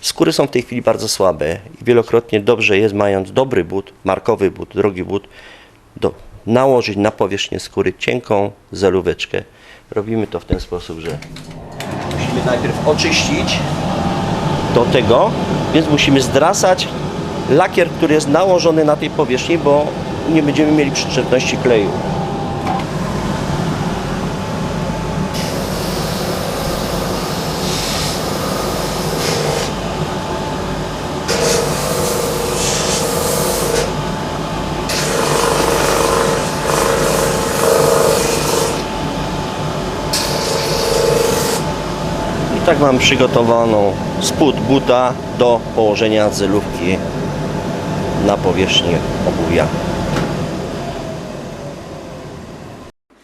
Skóry są w tej chwili bardzo słabe i wielokrotnie dobrze jest, mając dobry but, markowy but, drogi but, do, nałożyć na powierzchnię skóry cienką zelóweczkę. Robimy to w ten sposób, że musimy najpierw oczyścić do tego, więc musimy zdrasać lakier, który jest nałożony na tej powierzchni, bo nie będziemy mieli przyczepności kleju. Tak mam przygotowaną spód buta do położenia zelówki na powierzchni obuwia.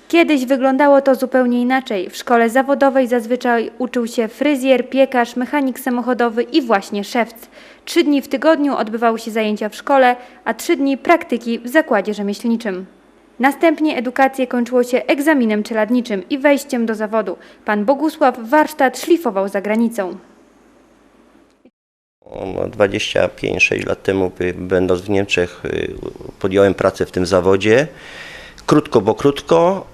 Kiedyś wyglądało to zupełnie inaczej. W szkole zawodowej zazwyczaj uczył się fryzjer, piekarz, mechanik samochodowy i właśnie szewc. Trzy dni w tygodniu odbywały się zajęcia w szkole, a trzy dni praktyki w zakładzie rzemieślniczym. Następnie edukację kończyło się egzaminem czeladniczym i wejściem do zawodu. Pan Bogusław warsztat szlifował za granicą. O, no, 25-6 lat temu, by- będąc w Niemczech, y, podjąłem pracę w tym zawodzie. Krótko, bo krótko,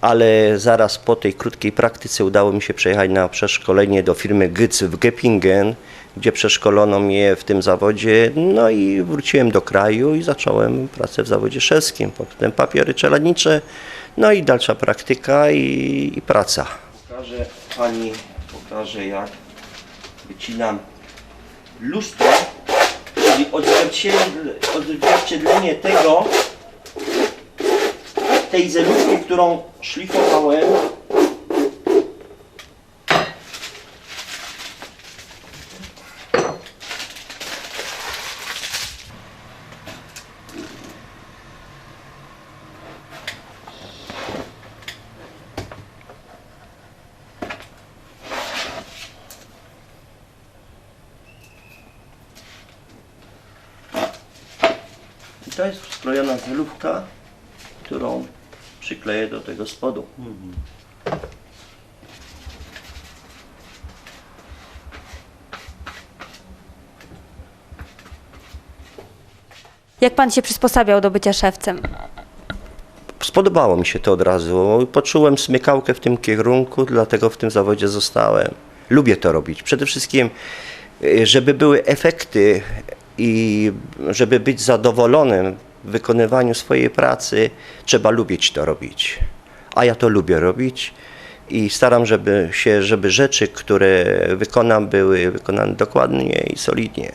ale zaraz po tej krótkiej praktyce udało mi się przejechać na przeszkolenie do firmy Gyc w Geppingen, gdzie przeszkolono mnie w tym zawodzie. No i wróciłem do kraju i zacząłem pracę w zawodzie szewskim. Potem papiery czeladnicze, no i dalsza praktyka i, i praca. Pokażę Pani, pokażę jak wycinam lustro, czyli odzwierciedle, odzwierciedlenie tego, tej zelówki, którą szlifowałem. To jest sklejona zelówka, którą przykleję do tego spodu. Jak pan się przysposabiał do bycia szewcem? Spodobało mi się to od razu. Poczułem smykałkę w tym kierunku, dlatego w tym zawodzie zostałem. Lubię to robić. Przede wszystkim, y, żeby były efekty i żeby być zadowolonym w wykonywaniu swojej pracy, trzeba lubić to robić. A ja to lubię robić i staram żeby się, żeby rzeczy, które wykonam, były wykonane dokładnie i solidnie.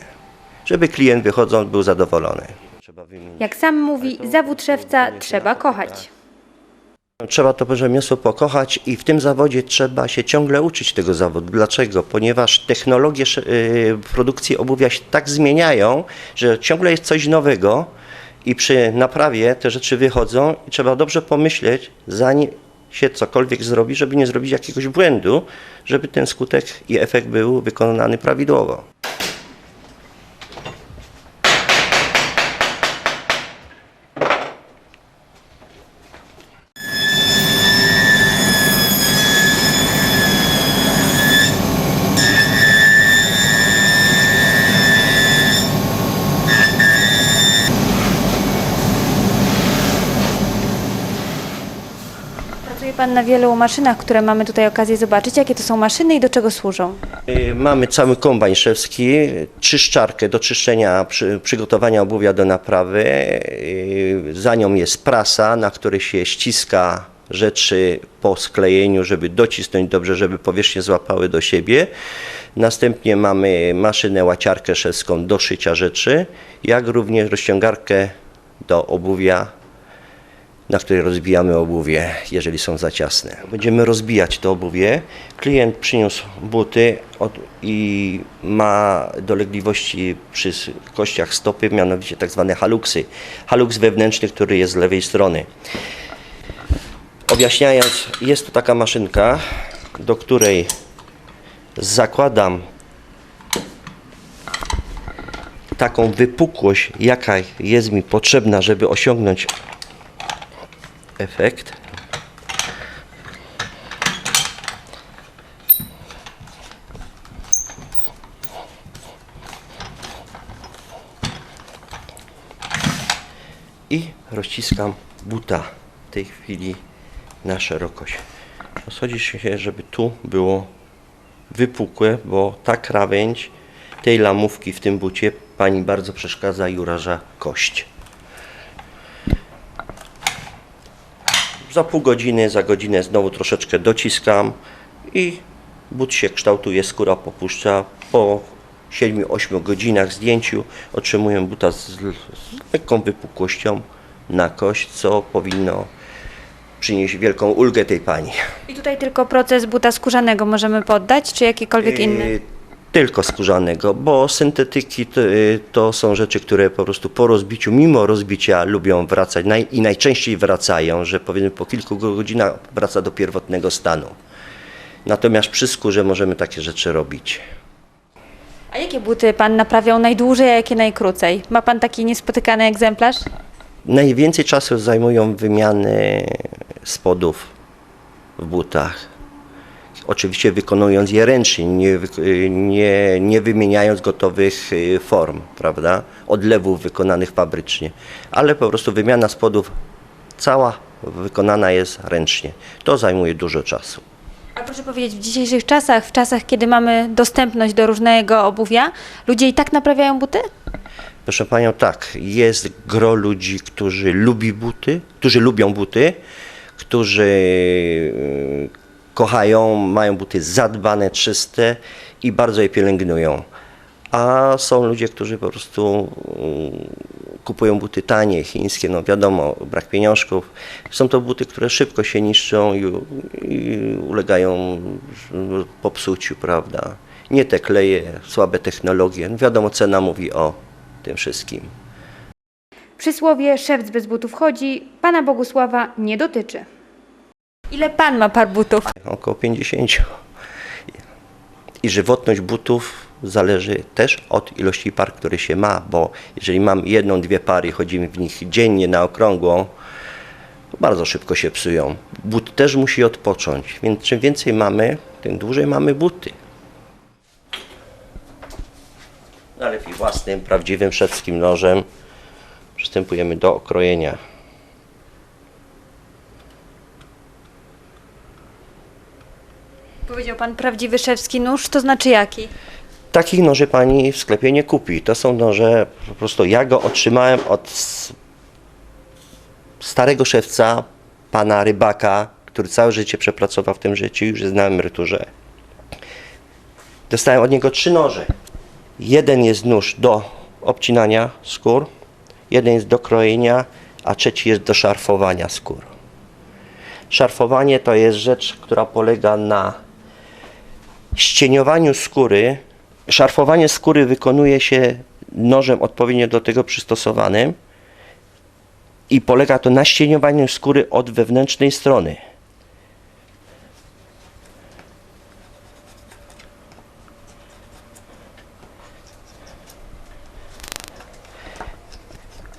Żeby klient wychodząc był zadowolony. Jak sam mówi, zawód szewca trzeba kochać. Trzeba to rzemiosło pokochać i w tym zawodzie trzeba się ciągle uczyć tego zawodu. Dlaczego? Ponieważ technologie y, produkcji obuwia się tak zmieniają, że ciągle jest coś nowego i przy naprawie te rzeczy wychodzą i trzeba dobrze pomyśleć, zanim się cokolwiek zrobi, żeby nie zrobić jakiegoś błędu, żeby ten skutek i efekt był wykonany prawidłowo. Pan na wielu maszynach, które mamy tutaj okazję zobaczyć. Jakie to są maszyny i do czego służą? Y, Mamy cały kombajn szewski, czyszczarkę do czyszczenia, przy, przygotowania obuwia do naprawy. Y, Za nią jest prasa, na której się ściska rzeczy po sklejeniu, żeby docisnąć dobrze, żeby powierzchnie złapały do siebie. Następnie mamy maszynę łaciarkę szewską do szycia rzeczy, jak również rozciągarkę do obuwia na której rozbijamy obuwie, jeżeli są za ciasne. Będziemy rozbijać to obuwie. Klient przyniósł buty i ma dolegliwości przy kościach stopy, mianowicie tak zwane haluksy. Haluks wewnętrzny, który jest z lewej strony. Objaśniając, jest to taka maszynka, do której zakładam taką wypukłość, jaka jest mi potrzebna, żeby osiągnąć efekt. I rozciskam buta w tej chwili na szerokość. Rozchodzi się, żeby tu było wypukłe, bo ta krawędź tej lamówki w tym bucie pani bardzo przeszkadza i uraża kość. Za pół godziny, za godzinę znowu troszeczkę dociskam i but się kształtuje, skóra popuszcza. Po 7-8 godzinach zdjęciu otrzymuję buta z, z lekką wypukłością na kość, co powinno przynieść wielką ulgę tej pani. I tutaj tylko proces buta skórzanego możemy poddać, czy jakiekolwiek inny? Tylko skórzanego, bo syntetyki to, yy, to są rzeczy, które po prostu po rozbiciu, mimo rozbicia lubią wracać naj, i najczęściej wracają, że powiedzmy po kilku godzinach wraca do pierwotnego stanu. Natomiast przy skórze możemy takie rzeczy robić. A jakie buty pan naprawiał najdłużej, a jakie najkrócej? Ma pan taki niespotykany egzemplarz? Najwięcej czasu zajmują wymiany spodów w butach. Oczywiście wykonując je ręcznie, nie, nie, nie wymieniając gotowych y, form, prawda? Odlewów wykonanych fabrycznie. Ale po prostu wymiana spodów cała wykonana jest ręcznie. To zajmuje dużo czasu. A proszę powiedzieć, w dzisiejszych czasach, w czasach, kiedy mamy dostępność do różnego obuwia, ludzie i tak naprawiają buty? Proszę Panią, tak, jest gro ludzi, którzy lubi buty, którzy lubią buty, którzy kochają, mają buty zadbane, czyste i bardzo je pielęgnują. A są ludzie, którzy po prostu y, kupują buty tanie, chińskie, no wiadomo, brak pieniążków. Są to buty, które szybko się niszczą i, i ulegają popsuciu, prawda. Nie te kleje, słabe technologie. No wiadomo, cena mówi o tym wszystkim. Przysłowie szewc bez butów chodzi, pana Bogusława nie dotyczy. Ile pan ma par butów? Około 50. I żywotność butów zależy też od ilości par, które się ma, bo jeżeli mam jedną, dwie pary i chodzimy w nich dziennie na okrągło, to bardzo szybko się psują. But też musi odpocząć, więc czym więcej mamy, tym dłużej mamy buty. Najlepiej własnym, prawdziwym szewskim nożem przystępujemy do okrojenia. Powiedział pan prawdziwy szewski nóż, to znaczy jaki? Takich noży pani w sklepie nie kupi. To są noże, po prostu ja go otrzymałem od starego szewca, pana rybaka, który całe życie przepracował w tym życiu, już jest na emeryturze. Dostałem od niego trzy noże. Jeden jest nóż do obcinania skór, jeden jest do krojenia, a trzeci jest do szarfowania skór. Szarfowanie to jest rzecz, która polega na ścieniowaniu skóry. Szarfowanie skóry wykonuje się nożem odpowiednio do tego przystosowanym i polega to na ścieniowaniu skóry od wewnętrznej strony.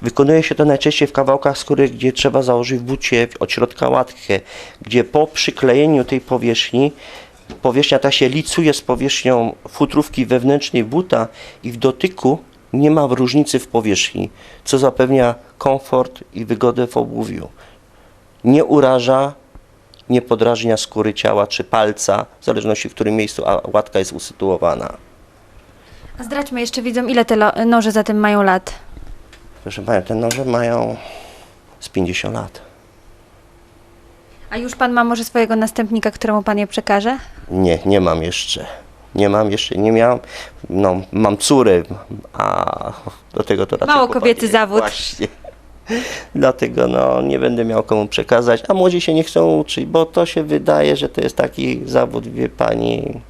Wykonuje się to najczęściej w kawałkach skóry, gdzie trzeba założyć w bucie od środka łatkę, gdzie po przyklejeniu tej powierzchni powierzchnia ta się licuje z powierzchnią futrówki wewnętrznej buta i w dotyku nie ma różnicy w powierzchni, co zapewnia komfort i wygodę w obuwiu. Nie uraża, nie podrażnia skóry ciała czy palca, w zależności w którym miejscu łatka jest usytuowana. A zdradźmy jeszcze widzom, ile te noże zatem mają lat. Proszę Panią, te noże mają z 50 lat. A już pan ma może swojego następnika, któremu pan je przekaże? Nie, nie mam jeszcze. Nie mam jeszcze, nie miałem. No, mam córę, a do tego to raczej Mało chłopaki. kobiecy zawód. Właśnie. Dlatego no, nie będę miał komu przekazać, a młodzi się nie chcą uczyć, bo to się wydaje, że to jest taki zawód, wie pani.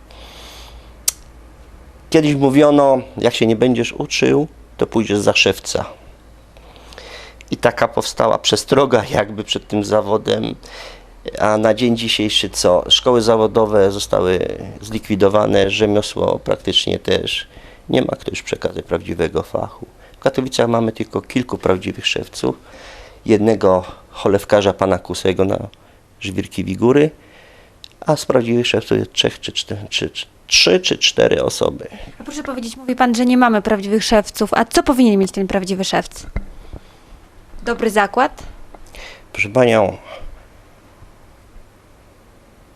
Kiedyś mówiono, jak się nie będziesz uczył, to pójdziesz za szewca. I taka powstała przestroga jakby przed tym zawodem. A na dzień dzisiejszy co? Szkoły zawodowe zostały zlikwidowane, rzemiosło praktycznie też. Nie ma kto już przekazać prawdziwego fachu. W Katowicach mamy tylko kilku prawdziwych szewców. Jednego cholewkarza pana Kusego na żwirki Wigury, a z prawdziwych szewców jest trzech czy cztery, czy, czy, trzy czy cztery osoby. A proszę powiedzieć, mówi pan, że nie mamy prawdziwych szewców. A co powinien mieć ten prawdziwy szewc? Dobry zakład? Proszę Panią,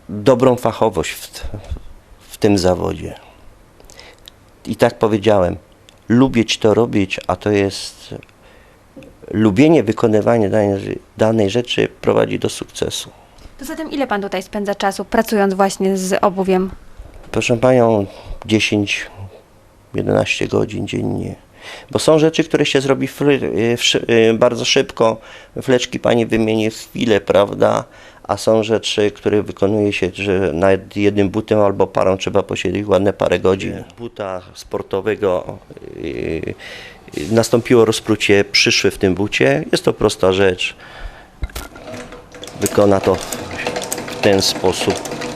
dobrą fachowość w, w tym zawodzie. I tak powiedziałem, lubić to robić, a to jest lubienie wykonywania danej, danej rzeczy prowadzi do sukcesu. To zatem ile pan tutaj spędza czasu pracując właśnie z obuwiem? Proszę Panią, 10-11 godzin dziennie. Bo są rzeczy, które się zrobi y, w y, bardzo szybko. Fleczki Pani wymieni w chwilę, prawda? A są rzeczy, które wykonuje się, że nad jednym butem albo parą trzeba posiedzieć ładne parę godzin. Buta sportowego y, nastąpiło rozprucie przyszłe w tym bucie. Jest to prosta rzecz. Wykona to w ten sposób